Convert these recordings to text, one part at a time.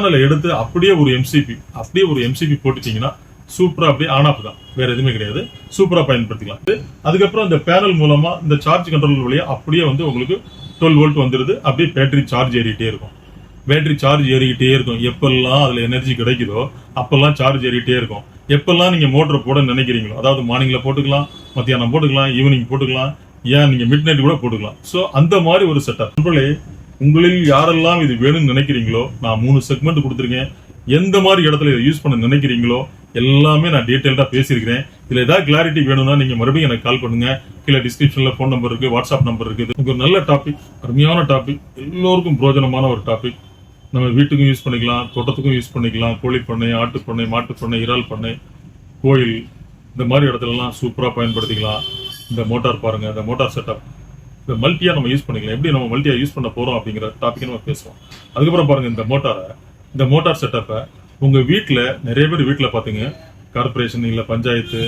பேனலை எடுத்து அப்படியே ஒரு எம்சிபி அப்படியே ஒரு எம்சிபி போட்டுட்டீங்கன்னா சூப்பரா அப்படியே ஆன் ஆஃப் தான். வேற எதுவுமே கிடையாது. சூப்பரா பயன்படுத்திக்கலாம். அதுக்கப்புறம் இந்த பேனல் மூலமா இந்த சார்ஜ் கண்ட்ரோல் வழியா அப்படியே வந்து உங்களுக்கு டுவெல் வோல்ட் வந்துருது. அப்படியே பேட்டரி சார்ஜ் ஏறிக்கிட்டே இருக்கும். பேட்டரி சார்ஜ் ஏறிக்கிட்டே இருக்கும். எப்பெல்லாம் அதுல எனர்ஜி கிடைக்குதோ அப்பெல்லாம் சார்ஜ் ஏறிக்கிட்டே இருக்கும். எப்பெல்லாம் நீங்க மோட்டர் போட நினைக்கிறீங்களோ அதாவது மார்னிங்ல போட்டுக்கலாம் மத்தியானம் போட்டுக்கலாம் ஈவினிங் போட்டுக்கலாம் ஏன் நீங்க மிட் நைட் கூட போட்டுக்கலாம். சோ அந்த மாதிரி ஒரு செட்டப் நம்மளே உங்களில் யாரெல்லாம் இது வேணும்னு நினைக்கிறீங்களோ நான் மூணு செக்மெண்ட் கொடுத்துருக்கேன். எந்த மாதிரி இடத்துல இதை யூஸ் பண்ண நினைக்கிறீங்களோ எல்லாமே நான் டீட்டெயில்டாக பேசியிருக்கிறேன். இதில் ஏதாவது கிளாரிட்டி வேணும்னா நீங்கள் மறுபடியும் எனக்கு கால் பண்ணுங்க. கீழே டிஸ்கிரிப்ஷனில் ஃபோன் நம்பர் இருக்குது வாட்ஸ்அப் நம்பர் இருக்குது உங்களுக்கு ஒரு நல்ல டாபிக் அருமையான டாபிக் எல்லோருக்கும் பிரோஜனமான ஒரு டாபிக் நம்ம வீட்டுக்கும் யூஸ் பண்ணிக்கலாம் தோட்டத்துக்கும் யூஸ் பண்ணிக்கலாம். கோழி பண்ணை ஆட்டு பண்ணை மாட்டு பண்ணை இறால் பண்ணை கோயில் இந்த மாதிரி இடத்துலலாம் சூப்பராக பயன்படுத்திக்கலாம். இந்த மோட்டார் பாருங்கள் இந்த மோட்டார் செட்டப் இந்த மல்டியாக நம்ம யூஸ் பண்ணிக்கலாம். எப்படி நம்ம மல்டியாக யூஸ் பண்ண போறோம் அப்படிங்கிற டாபிக் நம்ம பேசுவோம். அதுக்கப்புறம் பாருங்க இந்த மோட்டாரை இந்த மோட்டார் செட்டப்பை உங்க வீட்டில் நிறைய பேர் வீட்டில் பார்த்துங்க கார்பரேஷன் இல்லை பஞ்சாயத்து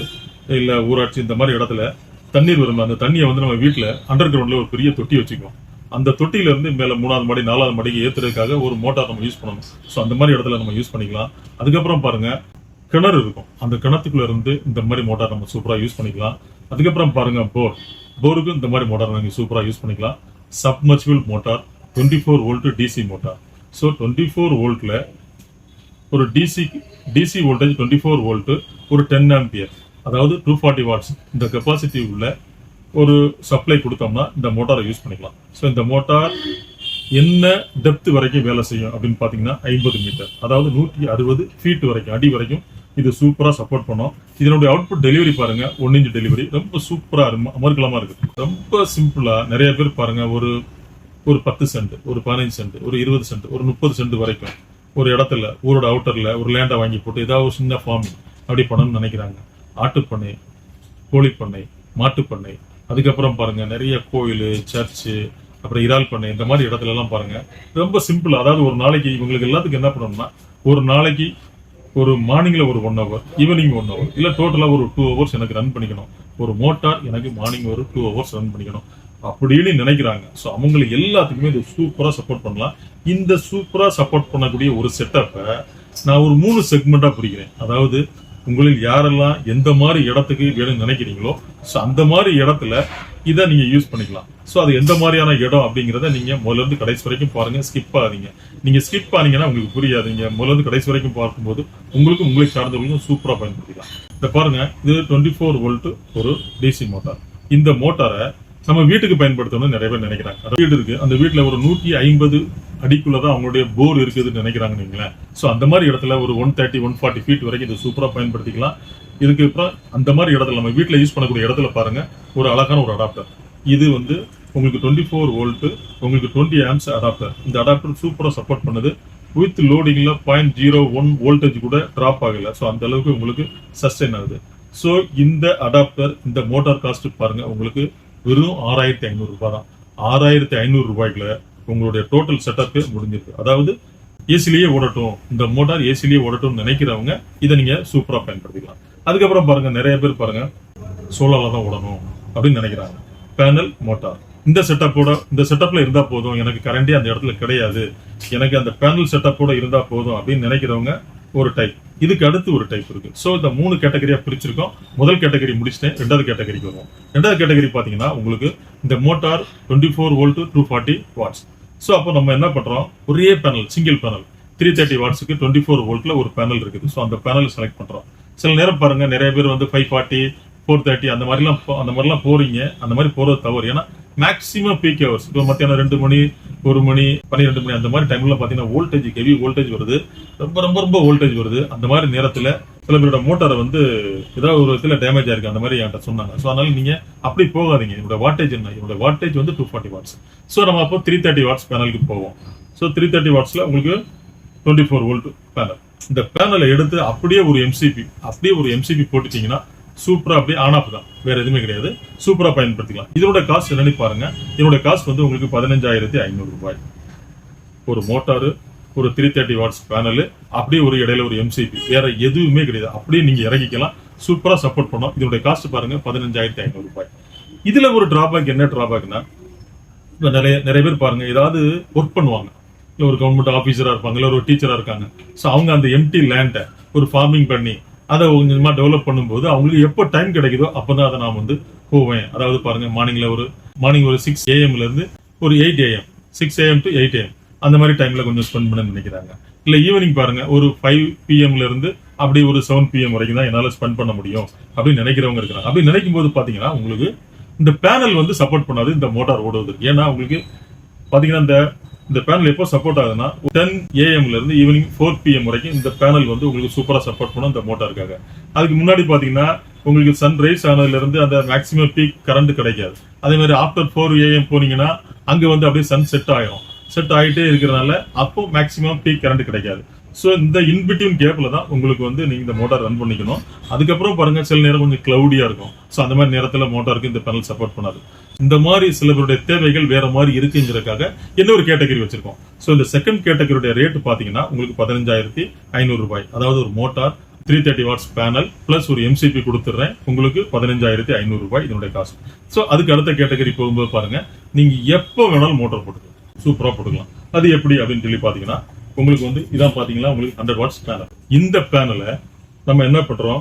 இல்லை ஊராட்சி இந்த மாதிரி இடத்துல தண்ணீர் வரும் அந்த தண்ணியை வந்து நம்ம வீட்டில் அண்டர் கிரவுண்ட்ல ஒரு பெரிய தொட்டி வச்சுக்குவோம். அந்த தொட்டியில இருந்து மூணாவது மாடி நாலாவது மாடிக்கு ஏத்துறதுக்காக ஒரு மோட்டார் நம்ம யூஸ் பண்ணணும். ஸோ அந்த மாதிரி இடத்துல நம்ம யூஸ் பண்ணிக்கலாம். அதுக்கப்புறம் பாருங்க கிணறு இருக்கும். அந்த கிணத்துக்குள்ள இருந்து இந்த மாதிரி மோட்டார் நம்ம சூப்பராக யூஸ் பண்ணிக்கலாம். அதுக்கப்புறம் பாருங்க போர் போருக்கும் இந்த மாதிரி மோட்டார் நீங்கள் சூப்பராக யூஸ் பண்ணிக்கலாம். Submersible motor twenty four volt DC motor so twenty four வோல்ட்டில் ஒரு DC DC voltage twenty four volt ஒரு டென் ஆம்பியர் அதாவது டூ ஃபார்ட்டி வாட்ஸ் இந்த கெப்பாசிட்டி உள்ள ஒரு சப்ளை கொடுத்தோம்னா இந்த மோட்டாரை யூஸ் பண்ணிக்கலாம். ஸோ இந்த மோட்டார் என்ன டெப்த் வரைக்கும் வேலை செய்யும் அப்படின்னு பார்த்தீங்கன்னா ஐம்பது மீட்டர் அதாவது நூற்றி அறுபது ஃபீட் வரைக்கும் அடி வரைக்கும் இது சூப்பராக சப்போர்ட் பண்ணோம். இதனுடைய அவுட்புட் டெலிவரி பாருங்க ஒன் இன்ச் டெலிவரி ரொம்ப சூப்பராக மறுக்கலமா இருக்குது. ரொம்ப சிம்பிளா நிறைய பேர் பாருங்க ஒரு ஒரு பத்து சென்ட் ஒரு பதினஞ்சு சென்ட் ஒரு இருபது சென்ட் ஒரு முப்பது சென்ட் வரைக்கும் ஒரு இடத்துல ஊரோட அவுட்டர்ல ஒரு லேண்டை வாங்கி போட்டு ஏதாவது ஒரு சின்ன ஃபார்மிங் அப்படி பண்ணணும்னு நினைக்கிறாங்க. ஆட்டுப்பண்ணை கோழிப்பண்ணை மாட்டுப்பண்ணை. அதுக்கப்புறம் பாருங்க நிறைய கோயில் சர்ச்சு அப்புறம் இறால் பண்ணை இந்த மாதிரி இடத்துல எல்லாம் பாருங்க. ரொம்ப சிம்பிள் அதாவது ஒரு நாளைக்கு இவங்களுக்கு எல்லாத்துக்கும் என்ன பண்ணணும்னா ஒரு நாளைக்கு ஒரு மார்னிங்கில் ஒரு one hour evening one hour இல்லை டோட்டலாக ஒரு டூ ஹவர்ஸ் எனக்கு ரன் பண்ணிக்கணும். ஒரு மோட்டார் எனக்கு மார்னிங் ஒரு டூ ஹவர்ஸ் ரன் பண்ணிக்கணும். அப்படின்னு நினைக்கிறாங்க. ஸோ அவங்களுக்கு எல்லாத்துக்குமே இது சூப்பராக சப்போர்ட் பண்ணலாம். இந்த சூப்பராக சப்போர்ட் பண்ணக்கூடிய ஒரு செட்டப்பை நான் ஒரு மூணு செக்மெண்ட்டாக பிடிக்கிறேன் அதாவது உங்களில் யாரெல்லாம் எந்த மாதிரி இடத்துக்கு வேணும்னு நினைக்கிறீங்களோ ஸோ அந்த மாதிரி இடத்துல இதை நீங்கள் யூஸ் பண்ணிக்கலாம். ஸோ அது எந்த மாதிரியான இடம் அப்படிங்கிறத நீங்கள் முதல்ல இருந்து கடைசி வரைக்கும் பாருங்கள் ஸ்கிப் ஆகாதீங்க. நீங்கள் ஸ்கிப் ஆனீங்கன்னா உங்களுக்கு புரியாது நீங்கள் முதல்ல இருந்து கடைசி வரைக்கும் பார்க்கும்போது உங்களுக்கும் உங்களை சார்ந்தவங்களுக்கும் சூப்பராக பயன்படுத்திக்கலாம். இந்த பாருங்கள் இது டுவெண்ட்டி ஃபோர் வோல்ட் ஒரு டிசி மோட்டார் இந்த மோட்டாரை நம்ம வீட்டுக்கு பயன்படுத்தணும்னு நிறைய பேர் நினைக்கிறாங்க. வீடு இருக்கு. அந்த வீட்டில் ஒரு நூற்றி ஐம்பது அடிக்குள்ளதான் அவங்களுடைய போர் இருக்குதுன்னு நினைக்கிறாங்க நீங்களேன் ஸோ அந்த மாதிரி இடத்துல ஒரு one thirty one forty feet வரைக்கும் இது சூப்பராக பயன்படுத்திக்கலாம். இதுக்கு அப்புறம் அந்த மாதிரி இடத்துல நம்ம வீட்டில் யூஸ் பண்ணக்கூடிய இடத்துல பாருங்க. ஒரு அழகான ஒரு அடாப்டர் இது வந்து உங்களுக்கு டுவெண்ட்டி ஃபோர் வோல்ட்டு உங்களுக்கு டுவெண்ட்டி ஆம்ஸ் அடாப்டர் இந்த அடாப்டர் சூப்பராக சப்போர்ட் பண்ணுது. வித் லோடிங்கில் பாயிண்ட் ஜீரோ ஒன் வோல்டேஜ் கூட ட்ராப் ஆகல. ஸோ அந்த அளவுக்கு உங்களுக்கு சஸ்டெயின் ஆகுது. ஸோ இந்த அடாப்டர் இந்த மோட்டார் காஸ்ட் பாருங்கள் உங்களுக்கு வெறும் ஆறாயிரத்தி ஐநூறுரூபா தான். ஆறாயிரத்தி ஐநூறு ரூபாய்க்குள்ள உங்களுடைய டோட்டல் செட்டப்பு முடிஞ்சிருக்கு. அதாவது ஏசிலேயே ஓடட்டும். இந்த மோட்டார் ஏசிலேயே ஓடட்டும்னு நினைக்கிறவங்க இதை நீங்கள் சூப்பராக பயன்படுத்திக்கலாம். அதுக்கப்புறம் பாருங்கள் நிறைய பேர் பாருங்கள் சோலாரில் தான் ஓடணும் அப்படின்னு நினைக்கிறாங்க. பேனல் மோட்டார் இந்த செட்டப்போட இந்த செட்டப்ல இருந்தா போதும். எனக்கு கரண்டே அந்த இடத்துல கிடையாது. எனக்கு அந்த பேனல் செட்டப்போட இருந்தா போதும் அப்படின்னு நினைக்கிறவங்க ஒரு டைப் இதுக்கு அடுத்து ஒரு டைப் இருக்கு. ஸோ இந்த மூணு கேட்டகரியா பிரிச்சிருக்கோம். முதல் கேட்டகரி முடிச்சிட்டேன். ரெண்டாவது கேட்டகரிக்கு வருவோம். ரெண்டாவது கேட்டகரி பாத்தீங்கன்னா உங்களுக்கு இந்த motor twenty four volt two forty watts so அப்போ நம்ம என்ன பண்றோம்? ஒரே panel single panel three thirty வாட்ஸுக்கு twenty four வோல்ட்ல ஒரு பேனல் இருக்குது. ஸோ அந்த பேனல் செலக்ட் பண்றோம். சில நேரம் பாருங்க நிறைய பேர் வந்து ஃபைவ் ஃபார்ட்டி ஃபோர் தேர்ட்டி அந்த மாதிரிலாம் போ- அந்த மாதிரிலாம் போறீங்க. அந்த மாதிரி போறது தவறு. ஏன்னா மேக்ஸிமம் பீக் ஹவர்ஸ் இப்போ மத்தியானம் ரெண்டு மணி ஒரு மணி பன்னிரெண்டு மணி அந்த மாதிரி டைம்ல பார்த்தீங்கன்னா வோல்டேஜ் ஹெவி வோல்டேஜ் வருது. ரொம்ப ரொம்ப ரொம்ப வோல்டேஜ் வருது. அந்த மாதிரி நேரத்தில் சில பேரோட மோட்டாரை வந்து ஏதாவது ஒரு விதத்தில் டேமேஜ் ஆயிருக்கு. அந்த மாதிரி என்கிட்ட சொன்னாங்க. ஸோ அதனால நீங்கள் அப்படி போகாதீங்க. என்னோட வாட்டேஜ் என்ன? என்னோட வாட்டேஜ் வந்து டூ ஃபார்ட்டி வாட்ஸ் ஸோ நம்ம அப்போ த்ரீ தேர்ட்டி வாட்ஸ் பேனலுக்கு போவோம். ஸோ த்ரீ தேர்ட்டி வாட்ஸில் உங்களுக்கு டுவெண்ட்டி ஃபோர் வோல்ட் பேனல் இந்த பேனலை எடுத்து அப்படியே ஒரு எம்சிபி அப்படியே ஒரு எம்சிபி போட்டுட்டீங்கன்னா சூப்பராக அப்படியே ஆன் ஆஃப் தான். வேற எதுவுமே கிடையாது. சூப்பராக பயன்படுத்திக்கலாம். இதோட காஸ்ட் என்னன்னு பாருங்க. இதனோட காஸ்ட் வந்து உங்களுக்கு பதினஞ்சாயிரத்தி ஐநூறு ரூபாய். ஒரு மோட்டாரு ஒரு த்ரீ தேர்ட்டி வாட்ஸ் பேனல் அப்படியே ஒரு இடையில ஒரு எம்சிபி வேற எதுவுமே கிடையாது. அப்படியே நீங்க இறக்கிக்கலாம். சூப்பராக சப்போர்ட் பண்ணோம். இதோட காஸ்ட் பாருங்க பதினஞ்சாயிரத்தி ஐநூறு ரூபாய். இதுல ஒரு டிராபேக் என்ன டிராபேக்னா நிறைய நிறைய பேர் பாருங்க ஏதாவது ஒர்க் பண்ணுவாங்க. இல்லை ஒரு கவர்மெண்ட் ஆஃபீஸராக இருப்பாங்க இல்லை ஒரு டீச்சராக இருக்காங்க. ஸோ அவங்க அந்த எம்டி லேண்டை ஒரு ஃபார்மிங் பண்ணி அதை கொஞ்சமா டெவலப் பண்ணும்போது அவங்களுக்கு எப்போ டைம் கிடைக்குதோ அப்பதான் அதை நான் வந்து போவேன். அதாவது பாருங்க மார்னிங்ல ஒரு மார்னிங் ஒரு சிக்ஸ் ஏஎம்ல இருந்து ஒரு eight AM six AM to eight AM அந்த மாதிரி டைம்ல கொஞ்சம் ஸ்பெண்ட் பண்ண நினைக்கிறாங்க. இல்ல ஈவினிங் பாருங்க ஒரு ஃபைவ் பிஎம்ல இருந்து அப்படி ஒரு செவன் பிஎம் வரைக்கும் தான் என்னால ஸ்பெண்ட் பண்ண முடியும் அப்படின்னு நினைக்கிறவங்க இருக்கிறாங்க. அப்படி நினைக்கும் போது பாத்தீங்கன்னா உங்களுக்கு இந்த பேனல் வந்து சப்போர்ட் பண்ணாது இந்த மோட்டார் ஓடுவதற்கு. ஏன்னா உங்களுக்கு பாத்தீங்கன்னா இந்த இந்த பேனல் எப்போ சப்போர்ட் ஆகுதுன்னா டென் ஏஎம்ல இருந்து ஈவினிங் ஃபோர் பிஎம் வரைக்கும் இந்த பேனல் வந்து உங்களுக்கு சூப்பராக சப்போர்ட் பண்ணும் இந்த மோட்டாருக்காக அதுக்கு முன்னாடி பார்த்தீங்கன்னா உங்களுக்கு சன் ரைஸ் ஆனதுலேருந்து அந்த மேக்ஸிமம் பீக் கரண்ட் கிடைக்காது. அதே மாதிரி ஆஃப்டர் ஃபோர் ஏஎம் போனீங்கன்னா அங்கே வந்து அப்படியே சன் செட் ஆயிரும். செட் ஆகிட்டே இருக்கிறனால அப்போ மேக்ஸிமம் பீக் கரண்ட் கிடைக்காது. ஸோ இந்த இன்பிட்வீன் கேப்பில் தான் உங்களுக்கு வந்து நீங்கள் இந்த மோட்டார் ரன் பண்ணிக்கணும். அதுக்கப்புறம் பாருங்க சில நேரம் கொஞ்சம் க்ளவுடியாக இருக்கும். ஸோ அந்த மாதிரி நேரத்தில் மோட்டாருக்கு இந்த பேனல் சப்போர்ட் பண்ணாது. இந்த மாதிரி சில பேருடைய தேவைகள் வேற மாதிரி இருக்குங்கிறதுக்காக இன்னொரு கேட்டகரி வச்சிருக்கோம். ஸோ இந்த செகண்ட் கேட்டகரியுடைய ரேட் பாத்தீங்கன்னா உங்களுக்கு பதினஞ்சாயிரத்தி ஐநூறு ரூபாய். அதாவது ஒரு motor three thirty watts panel plus ஒரு எம்சிபி கொடுத்துட்றேன் உங்களுக்கு பதினஞ்சாயிரத்தி ஐநூறு ரூபாய் இதனுடைய காசு. ஸோ அதுக்கு அடுத்த கேட்டகரி போகும்போது பாருங்க. நீங்க எப்போ வேணாலும் மோட்டார் போட்டுக்கலாம். சூப்பராக போட்டுக்கலாம். அது எப்படி அப்படின்னு சொல்லி பாத்தீங்கன்னா உங்களுக்கு வந்து இதான் பாத்தீங்கன்னா உங்களுக்கு ஹண்ட்ரட் வாட்ஸ் பேனல் இந்த பேனலை நம்ம என்ன பண்றோம்?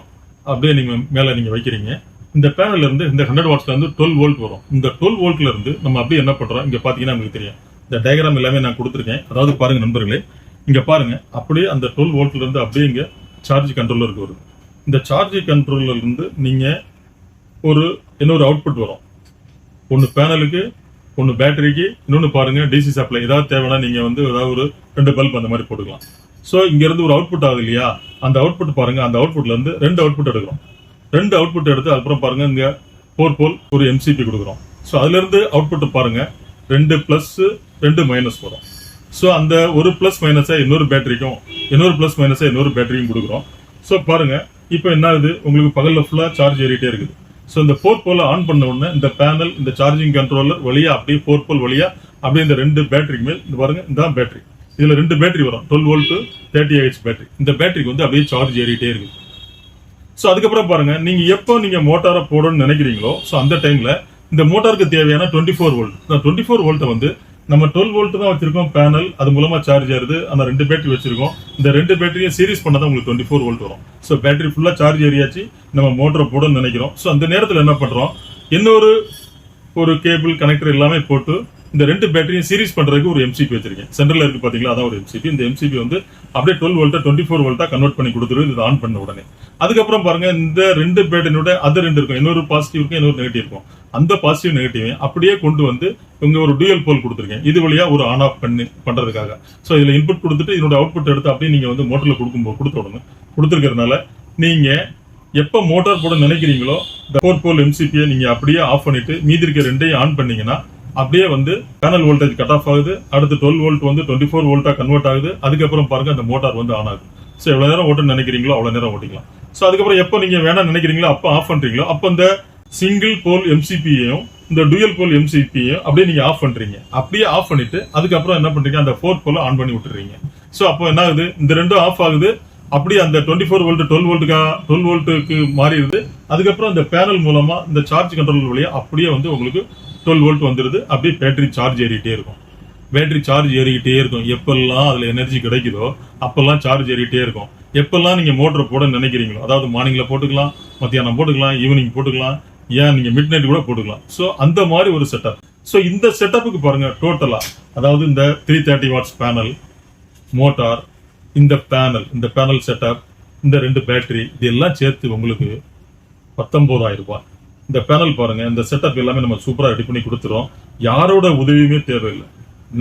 அப்படியே நீங்க மேல நீங்க வைக்கிறீங்க. இந்த பேனல்ல இருந்து இந்த ஹண்ட்ரட் வாட்ஸ்ல இருந்து டுவெல் வோல்ட் வரும். இந்த டுவெல் வோல்ட்ல இருந்து நம்ம அப்படியே என்ன பண்றோம்? இங்க பாத்தீங்கன்னா உங்களுக்கு தெரியும். இந்த டயக்ராம் எல்லாமே நான் கொடுத்துருக்கேன். அதாவது பாருங்க நண்பர்களே இங்க பாருங்க. அப்படியே அந்த டுவெல் வோல்ட்ல இருந்து அப்படியே இங்க சார்ஜ் கண்ட்ரோலருக்கு வரும் இந்த சார்ஜ் கண்ட்ரோல்ல இருந்து நீங்க ஒரு இன்னொரு அவுட்புட் வரும். ஒன்னு பேனலுக்கு ஒன்று பேட்டரிக்கு இன்னொன்று பாருங்க டிசி சப்ளை ஏதாவது தேவைன்னா நீங்கள் வந்து ஏதாவது ஒரு ரெண்டு பல்ப் அந்த மாதிரி போட்டுக்கலாம். ஸோ இங்கேருந்து ஒரு அவுட்புட் ஆகுது இல்லையா? அந்த அவுட்புட் பாருங்கள் அந்த அவுட்புட்லேருந்து ரெண்டு அவுட்புட் எடுக்கிறோம். ரெண்டு அவுட்புட் எடுத்து அப்புறம் பாருங்க இங்க ஃபோர் போல் ஒரு எம்சிபி கொடுக்குறோம். ஸோ அதுல இருந்து அவுட்புட் பாருங்க ரெண்டு பிளஸ் ரெண்டு மைனஸ் வரும். ஸோ அந்த ஒரு பிளஸ் மைனஸை இன்னொரு பேட்டரிக்கும் இன்னொரு பிளஸ் மைனஸை இன்னொரு பேட்டரியும் கொடுக்குறோம். ஸோ பாருங்க இப்போ என்ன ஆகுது? உங்களுக்கு பகல்ல ஃபுல்லாக சார்ஜ் ஏறிட்டே இருக்குது. ஸோ இந்த ஃபோர் போல ஆன் பண்ண உடனே இந்த பேனல் இந்த சார்ஜிங் கண்ட்ரோலர் வழியா அப்படியே ஃபோர் போல் வழியா அப்படியே இந்த ரெண்டு பேட்டரிக்கு மேல் இந்த பாருங்க இந்த பேட்டரி இதுல ரெண்டு பேட்டரி வரும். Twelve volt thirty H battery இந்த பேட்டரிக்கு வந்து அப்படியே சார்ஜ் ஏறிட்டே இருக்குது. ஸோ அதுக்கப்புறம் பாருங்க நீங்க எப்போ நீங்க மோட்டாரை போடணும்னு நினைக்கிறீங்களோ ஸோ அந்த டைம்ல இந்த மோட்டாருக்கு தேவையான டுவெண்ட்டி ஃபோர் வோல்ட் இந்த டுவெண்ட்டி ஃபோர் வோல்ட்டை வந்து நம்ம டுவெல் வோல்ட் தான் வச்சிருக்கோம் பேனல் அது மூலமா சார்ஜ் ஆயிருது. அந்த ரெண்டு பேட்டரி வச்சிருக்கோம். இந்த ரெண்டு பேட்டரியும் சீரிஸ் பண்ணால் தான் உங்களுக்கு டுவெண்ட்டி ஃபோர் வோல்ட் வரும். ஸோ பேட்டரி ஃபுல்லாக சார்ஜ் ஏறியாச்சு. நம்ம மோட்டரை போடணும்னு நினைக்கிறோம். ஸோ அந்த நேரத்தில் என்ன பண்றோம்? இன்னொரு ஒரு கேபிள் கனெக்டர் எல்லாமே போட்டு இந்த ரெண்டு பேட்டரியும் சீரிஸ் பண்றதுக்கு ஒரு எம்சிபி வச்சிருக்கேன். சென்டர்ல இருக்கு பாத்தீங்களா? அதான் ஒரு எம்சிபி இந்த எம்சிபி வந்து அப்படியே டுவெல் வோல்ட்டா டுவெண்ட்டி ஃபோர் வோல்ட்டா கன்வெர்ட் பண்ணி கொடுத்துரு இது ஆன் பண்ண உடனே. அதுக்கப்புறம் பாருங்க இந்த ரெண்டு பேட்டரியோட அது ரெண்டு இருக்கும். இன்னொரு பாசிட்டிவ் இருக்கும் இன்னொரு நெகட்டிவ் இருக்கும். அந்த பாசிட்டிவ் நெகட்டிவ் அப்படியே கொண்டு வந்து இங்க ஒரு டூயல் போல் கொடுத்துருக்கேன். இது வழியா ஒரு ஆன் ஆஃப் பண்ணி பண்றதுக்காக. சோ இதுல இன்புட் கொடுத்துட்டு இதோட அவுட்புட் எடுத்து அப்படியே நீங்க வந்து மோட்டர்ல கொடுக்கும்போது கொடுத்த உடனே கொடுத்துருக்கறதுனால நீங்க எப்ப மோட்டார் போட நினைக்கிறீங்களோ இந்த ஃபோர் போல் எம்சிபியை நீங்க அப்படியே ஆஃப் பண்ணிட்டு மீதி இருக்க ரெண்டையும் ஆன் பண்ணீங்கன்னா அப்படியே வந்து பேனல் வோல்டேஜ் கட் ஆஃப் ஆகுது. அடுத்து டுவெல் வோல்ட் வந்து டுவெண்ட்டி ஃபோர் வோல்ட்டா கன்வெர்ட் ஆகுது. அதுக்கப்புறம் பாருங்க அந்த மோட்டார் வந்து ஆன் ஆகுது. ஸோ எவ்வளவு நேரம் ஓட்டுன்னு நினைக்கிறீங்களோ அவ்வளவு நேரம் ஓட்டிக்கலாம். ஸோ அதுக்கப்புறம் எப்போ நீங்க வேணாம் நினைக்கிறீங்களோ அப்போ ஆஃப் பண்றீங்களோ அப்போ இந்த சிங்கிள் போல் எம்சிபியையும் இந்த டூயல் போல் எம்சிபியையும் அப்படியே நீங்க ஆஃப் பண்றீங்க. அப்படியே ஆஃப் பண்ணிட்டு அதுக்கப்புறம் என்ன பண்றீங்க அந்த ஃபோர் போல ஆன் பண்ணி விட்டுறீங்க. ஸோ அப்போ என்ன ஆகுது? இந்த ரெண்டும் ஆஃப் ஆகுது. அப்படியே அந்த டுவெண்ட்டி ஃபோர் வோல்ட் டுவெல் வோல்ட்டுக்கா டுவெல் வோல்ட்டுக்கு மாறிடுது. அதுக்கப்புறம் இந்த பேனல் மூலமா இந்த சார்ஜ் கண்ட்ரோல் வழியாக அப்படியே வந்து உங்களுக்கு டுவெல் வோல்ட் வந்துருது அப்படியே பேட்டரி சார்ஜ் ஏறிக்கிட்டே இருக்கும். பேட்டரி சார்ஜ் ஏறிக்கிட்டே இருக்கும். எப்பெல்லாம் அதில் எனர்ஜி கிடைக்குதோ அப்பெல்லாம் சார்ஜ் ஏறிக்கிட்டே இருக்கும். எப்பெல்லாம் நீங்கள் மோட்டர் போட நினைக்கிறீங்களோ அதாவது மார்னிங்கில் போட்டுக்கலாம் மத்தியானம் போட்டுக்கலாம் ஈவினிங் போட்டுக்கலாம் ஏன் நீங்கள் மிட் நைட் கூட போட்டுக்கலாம். ஸோ அந்த மாதிரி ஒரு செட்டப் ஸோ இந்த செட்டப்புக்கு பாருங்கள் டோட்டலாக அதாவது இந்த three thirty watts panel motor இந்த பேனல் இந்த பேனல் செட்டப் இந்த ரெண்டு பேட்டரி இதெல்லாம் சேர்த்து உங்களுக்கு பத்தொம்போதாயிரம் ரூபாய். இந்த பேனல் பாருங்க இந்த செட்டப் எல்லாமே நம்ம சூப்பராக ரெடி பண்ணி கொடுத்துரும் யாரோட உதவியுமே தேவையில்லை.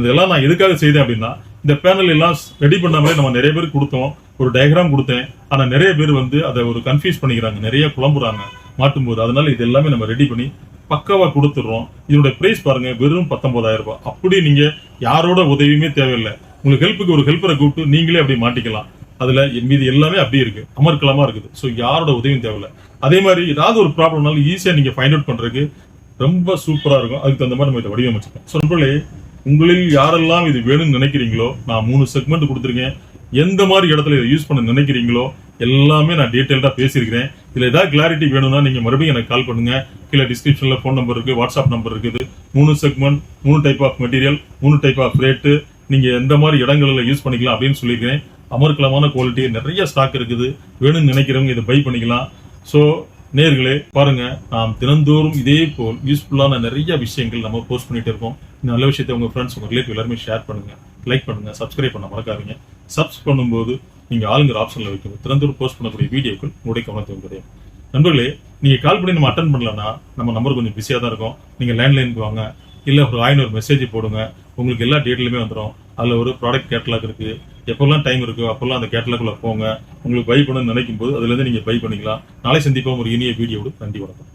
இதெல்லாம் நான் எதுக்காக செய்தேன் அப்படின்னா இந்த பேனல் எல்லாம் ரெடி பண்ணாமலே நம்ம நிறைய பேர் கொடுத்தோம். ஒரு டயக்ராம் கொடுத்தேன். ஆனால் நிறைய பேர் வந்து அதை ஒரு கன்ஃபியூஸ் பண்ணிக்கிறாங்க. நிறைய குழம்புறாங்க மாட்டும் போது அதனால இது எல்லாமே நம்ம ரெடி பண்ணி பக்காவாக கொடுத்துட்றோம் இதனுடைய ப்ரைஸ் பாருங்க வெறும் பத்தொன்பதாயிரம் ரூபாய். அப்படி நீங்க யாரோட உதவியுமே தேவையில்லை. உங்களுக்கு ஹெல்ப்புக்கு ஒரு ஹெல்ப்பரை கூப்பிட்டு நீங்களே அப்படி மாட்டிக்கலாம். அதுல மீது எல்லாமே அப்படியே இருக்கு. அமர்க்கலமா இருக்குது. ஸோ யாரோட உதவியும் தேவையில்ல. அதே மாதிரி ஏதாவது ஒரு ப்ராப்ளம்னாலும் ஈஸியாக நீங்கள் ஃபைண்ட் அவுட் பண்ணுறதுக்கு ரொம்ப சூப்பராக இருக்கும். அதுக்கு தகுந்த மாதிரி நம்ம இதை வடிவமைச்சிருக்கோம் ஸோ நண்பர்களே உங்களில் யாரெல்லாம் இது வேணும்னு நினைக்கிறீங்களோ நான் மூணு செக்மெண்ட் கொடுத்துருக்கேன். எந்த மாதிரி இடத்துல இதை யூஸ் பண்ண நினைக்கிறீங்களோ எல்லாமே நான் டீட்டெயில்டாக பேசியிருக்கிறேன். இதில் ஏதாவது கிளாரிட்டி வேணும்னா நீங்கள் மறுபடியும் எனக்கு கால் பண்ணுங்க. கீழே டிஸ்கிரிப்ஷனில் ஃபோன் நம்பர் இருக்குது வாட்ஸ்அப் நம்பர் இருக்குது. மூணு செக்மெண்ட் மூணு டைப் ஆஃப் மெட்டீரியல் மூணு டைப் ஆஃப் ரேட்டு நீங்கள் எந்த மாதிரி இடங்களில் யூஸ் பண்ணிக்கலாம் அப்படின்னு சொல்லியிருக்கிறேன். அமர்க்கலமான குவாலிட்டி நிறைய ஸ்டாக் இருக்குது. வேணும்னு நினைக்கிறவங்க இதை பை பண்ணிக்கலாம். ஸோ நேர்களே பாருங்க நாம் தினந்தோறும் இதே போல் யூஸ்ஃபுல்லான நிறைய விஷயங்கள் நம்ம போஸ்ட் பண்ணிட்டு இருக்கோம். நல்ல விஷயத்தை உங்க ஃப்ரெண்ட்ஸ் உங்க ரிலேட்டிவ் எல்லாருமே ஷேர் பண்ணுங்க லைக் பண்ணுங்க சப்ஸ்கிரைப் பண்ண மறக்காதீங்க. சப்ஸ் பண்ணும்போது நீங்க ஆளுங்கிற ஆப்ஷன்ல வைக்கும் தினந்தோறும் போஸ்ட் பண்ணக்கூடிய வீடியோக்கள் உங்களுடைய கவனத்தை கிடையாது நண்பர்களே நீங்க கால் பண்ணி நம்ம அட்டன் பண்ணலன்னா நம்ம நம்பர் கொஞ்சம் பிஸியாக தான் இருக்கும். நீங்க லேண்ட்லைனுக்கு வாங்க இல்லை ஒரு ஆயின ஒரு மெசேஜ் போடுங்க உங்களுக்கு எல்லா டீட்டெயிலுமே வந்துடும் அதுல ஒரு ப்ராடக்ட் கேட்டலாக் இருக்கு. எப்போல்லாம் டைம் இருக்கோ அப்போல்லாம் அந்த கேட்டலாக்குள்ள போங்க. உங்களுக்கு பை பண்ணணும்னு நினைக்கும் போது அதுல இருந்து நீங்க பை பண்ணிக்கலாம். நாளை சந்திப்போம். ஒரு இனிய வீடியோடு நன்றி வணக்கம்.